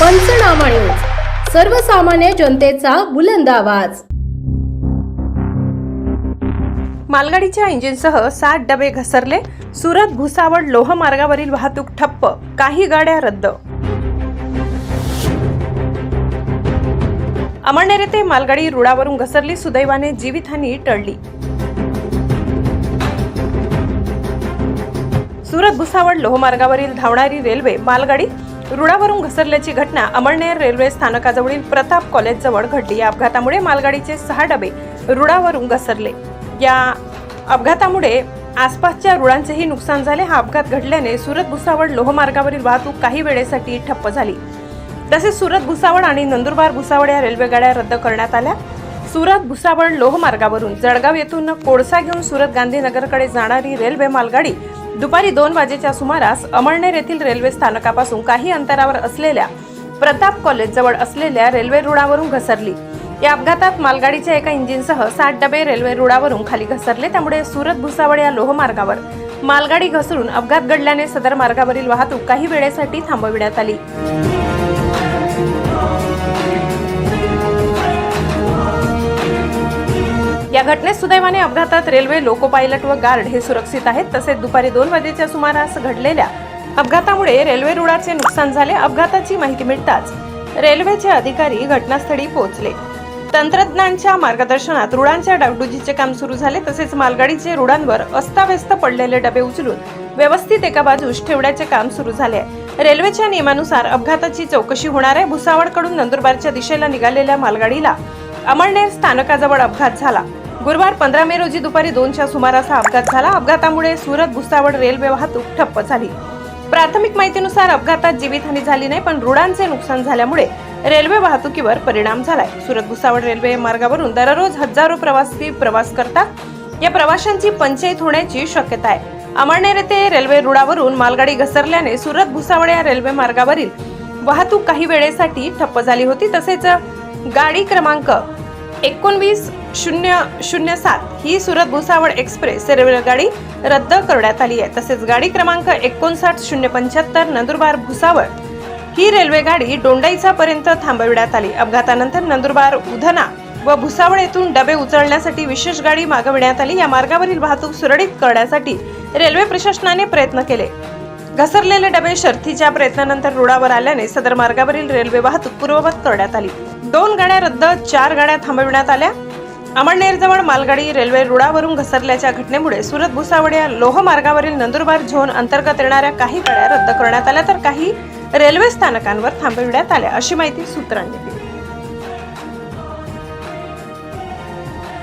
पंचनामा न्यूज. सर्वसामान्य जनतेचा बुलंद आवाज. मालगाडीच्या इंजिनसह सात डबे घसरले. सुरत भुसावळ लोह मार्गावरील वाहतूक ठप्प. काही गाड्या रद्द. अमळनेर येथे मालगाडी रुळावरून घसरली. सुदैवाने जीवितहानी टळली. सुरत भुसावळ लोहमार्गावरील धावणारी रेल्वे मालगाडी रुळावरून घसरल्याची घटना अमळनेर रेल्वे स्थानकाजवळील प्रताप कॉलेजजवळ घडली. या अपघातामुळे मालगाडीचे सहा डबे रुळावरून घसरले. या अपघातामुळे आसपासच्या रुळांचेही नुकसान झाले. हा अपघात घडल्याने सुरत भुसावळ लोहमार्गावरील वाहतूक काही वेळेसाठी ठप्प झाली. तसेच सुरत भुसावळ आणि नंदुरबार भुसावळ या रेल्वे गाड्या रद्द करण्यात आल्या. सुरत भुसावळ लोहमार्गावरून जळगाव येथून कोळसा घेऊन सुरत गांधीनगरकडे जाणारी रेल्वे मालगाडी दुपारी दोन वाजेच्या सुमारास अमळनेर येथील रेल्वे स्थानकापासून काही अंतरावर असलेल्या प्रताप कॉलेजजवळ असलेल्या रेल्वे रुळावरून घसरली. या अपघातात मालगाडीच्या एका इंजिनसह सात डबे रेल्वे रुळावरून खाली घसरले. त्यामुळे सुरत भुसावळ या लोहमार्गावर मालगाडी घसरून अपघात घडल्याने सदर मार्गावरील वाहतूक काही वेळेसाठी थांबविण्यात आली. घटनेत सुदैवाने अपघातात रेल्वे लोको पायलट व गार्ड हे सुरक्षित आहेत. तसेच दुपारी दोन वाजेच्या सुमारास घडलेल्या अपघातामुळे रेल्वे रुळाचे नुकसान झाले. अपघाताची माहिती मिळताच रेल्वेचे अधिकारी घटनास्थळी पोहोचले. तंत्रज्ञांच्या मार्गदर्शनात रुळांच्या डागडुजीचे काम सुरू झाले. तसेच मालगाडीचे रुळांवर अस्ताव्यस्त पडलेले डबे उचलून व्यवस्थित एका बाजूस ठेवण्याचे काम सुरू झाले. आहे रेल्वेच्या नियमानुसार अपघाताची चौकशी होणार आहे. भुसावळकडून नंदुरबारच्या दिशेला निघालेल्या मालगाडीला अमळनेर स्थानकाजवळ अपघात झाला. गुरुवार पंधरा मे रोजी दुपारी दोनच्या सुमारास हा अपघात झाला. अपघातामुळे सुरत भुसावळ रेल्वे वाहतूक ठप्प झाली. प्राथमिक माहितीनुसार अपघातात जीवितहानी झाली नाही पण रुळांचे नुकसान झाल्यामुळे रेल्वे वाहतुकीवर परिणाम झालाय. सुरत भुसावळ रेल्वे मार्गावरून दररोज हजारो प्रवासी प्रवास करतात. या प्रवाशांची पंचायत होण्याची शक्यता आहे. अमळनेर येथे रेल्वे रुळावरून मालगाडी घसरल्याने सुरत भुसावळ या रेल्वे मार्गावरील वाहतूक काही वेळेसाठी ठप्प झाली होती. तसेच गाडी क्रमांक एकोणवीस शून्य शून्य सात ही सुरत भुसावळ एक्सप्रेस रेल्वेगाडी रद्द करण्यात आली आहे. तसेच गाडी क्रमांक एकोणसाठ शून्य पंच्याहत्तर नंदुरबार भुसावळ ही रेल्वेगाडी डोंडाईचापर्यंत थांबविण्यात आली. अपघातानंतर नंदुरबार उधना व भुसावळ येथून डबे उचलण्यासाठी विशेष गाडी मागविण्यात आली. या मार्गावरील वाहतूक सुरळीत करण्यासाठी रेल्वे प्रशासनाने प्रयत्न केले. घसरलेले डबे शर्थीच्या प्रयत्नानंतर रुळावर आल्याने सदर मार्गावरील रेल्वे वाहतूक पूर्ववत करण्यात आली. दोन गाड्या रद्द चार गाड्या थांबविण्यात आल्या. अमळनेरजवळ मालगाडी रेल्वे रुळावरून घसरल्याच्या घटनेमुळे सुरत भुसावळ या लोह मार्गावरील नंदुरबार झोन अंतर्गत येणाऱ्या काही गाड्या रद्द करण्यात आल्या तर काही रेल्वे स्थानकांवर थांबविण्यात आल्या अशी माहिती सूत्रांनी दिली.